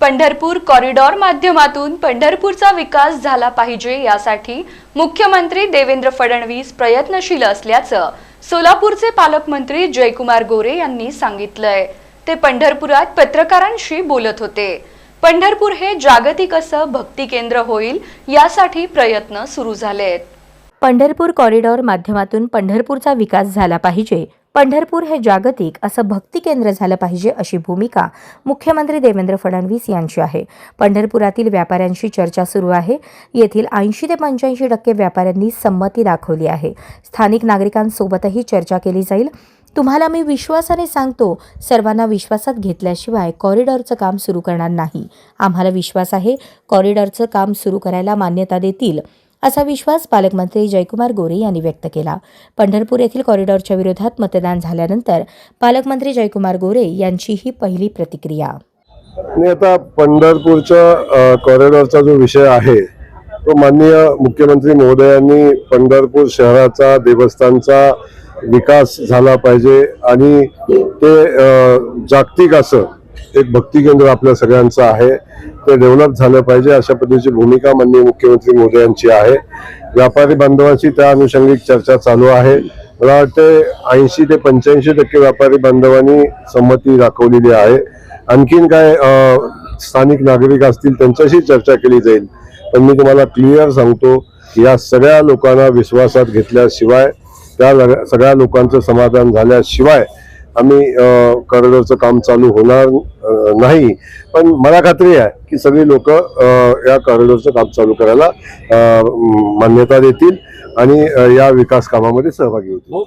Pandharpur corridor माध्यमातून पंढरपूरचा विकास झाला पाहिजे यासाठी मुख्यमंत्री देवेंद्र फडणवीस प्रयत्नशील असल्याचं सोलापूरचे पालकमंत्री जयकुमार गोरे यांनी सांगितलंय. ते पंढरपुरात पत्रकारांशी बोलत होते. पंढरपूर हे जागतिक असं भक्ती केंद्र होईल यासाठी प्रयत्न सुरू झालेत. पंढरपूर कॉरिडॉर माध्यमातून पंढरपूरचा विकास झाला पाहिजे पंढरपूर हे जागतिक असं भक्ती केंद्र झालं पाहिजे अशी भूमिका मुख्यमंत्री देवेंद्र फडणवीस यांची आहे. पंढरपुरातील व्यापाऱ्यांशी चर्चा सुरू आहे. येथील ऐंशी ते पंच्याऐंशी टक्के व्यापाऱ्यांनी संमती दाखवली आहे. स्थानिक नागरिकांसोबतही चर्चा केली जाईल. तुम्हाला मी विश्वासाने सांगतो सर्वांना विश्वासात घेतल्याशिवाय कॉरिडॉरचं काम सुरू करणार नाही. आम्हाला विश्वास आहे कॉरिडॉरचं काम सुरू करायला मान्यता देतील. असा विश्वास पालकमंत्री जयकुमार गोरे यांनी व्यक्त केला. पंढरपूर येथील कॉरिडॉरच्या विरोधात मतदान झाल्यानंतर पालकमंत्री जयकुमार गोरे यांची ही पहिली प्रतिक्रिया. आता पंढरपूरच्या कॉरिडॉरचा जो विषय आहे तो माननीय मुख्यमंत्री महोदयांनी पंढरपूर शहराचा देवस्थानचा विकास झाला पाहिजे आणि ते जागतिक असं एक भक्ती केंद्र आपल्या सगळ्यांचं आहे. ते डेव्हलप झालं पाहिजे अशा पद्धतीची भूमिका माननीय मुख्यमंत्री मोदयांची आहे. व्यापारी बांधवांची त्या अनुषंगिक चर्चा चालू आहे. मला वाटते ऐंशी ते पंच्याऐंशी टक्के व्यापारी बांधवांनी संमती दाखवलेली आहे. आणखीन काय स्थानिक नागरिक असतील त्यांच्याशी चर्चा केली जाईल. पण मी तुम्हाला क्लिअर सांगतो या सगळ्या लोकांना विश्वासात घेतल्याशिवाय त्या सगळ्या लोकांचं समाधान झाल्याशिवाय आम्ही कॉरिडॉरचं काम चालू होणार नाही. पण मला खात्री आहे की सगळी लोक या कॉरिडॉरचं काम चालू करायला मान्यता देतील आणि या विकास कामामध्ये सहभागी होतील. हो,